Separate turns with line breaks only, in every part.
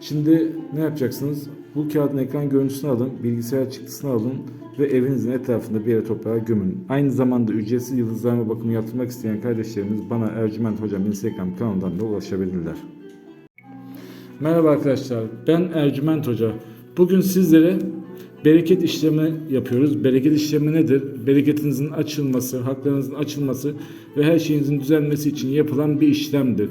Şimdi ne yapacaksınız? Bu kağıdın ekran görüntüsünü alın, bilgisayar çıktısını alın ve evinizin etrafında bir yere toprağa gömün. Aynı zamanda ücretsiz yıldızlarma bakımı yaptırmak isteyen kardeşlerimiz bana Ercüment Hocam Instagram kanalından da ulaşabilirler. Merhaba arkadaşlar, ben Ercüment Hoca. Bugün sizlere bereket işlemi yapıyoruz. Bereket işlemi nedir? Bereketinizin açılması, haklarınızın açılması ve her şeyinizin düzelmesi için yapılan bir işlemdir.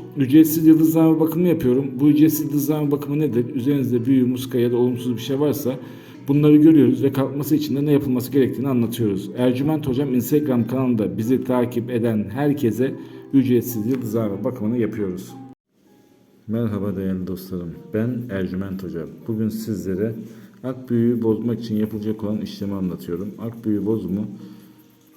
ücretsiz yıldızlama bakımı yapıyorum. Bu ücretsiz yıldızlama bakımı nedir? Üzerinizde büyü, muska ya da olumsuz bir şey varsa bunları görüyoruz ve kalkması için de ne yapılması gerektiğini anlatıyoruz. Ercüment Hocam Instagram kanalında bizi takip eden herkese ücretsiz yıldızlama bakımını yapıyoruz. Merhaba değerli dostlarım. Ben Ercüment Hoca. Bugün sizlere ak büyüğü bozmak için yapılacak olan işlemi anlatıyorum. Ak büyü bozumu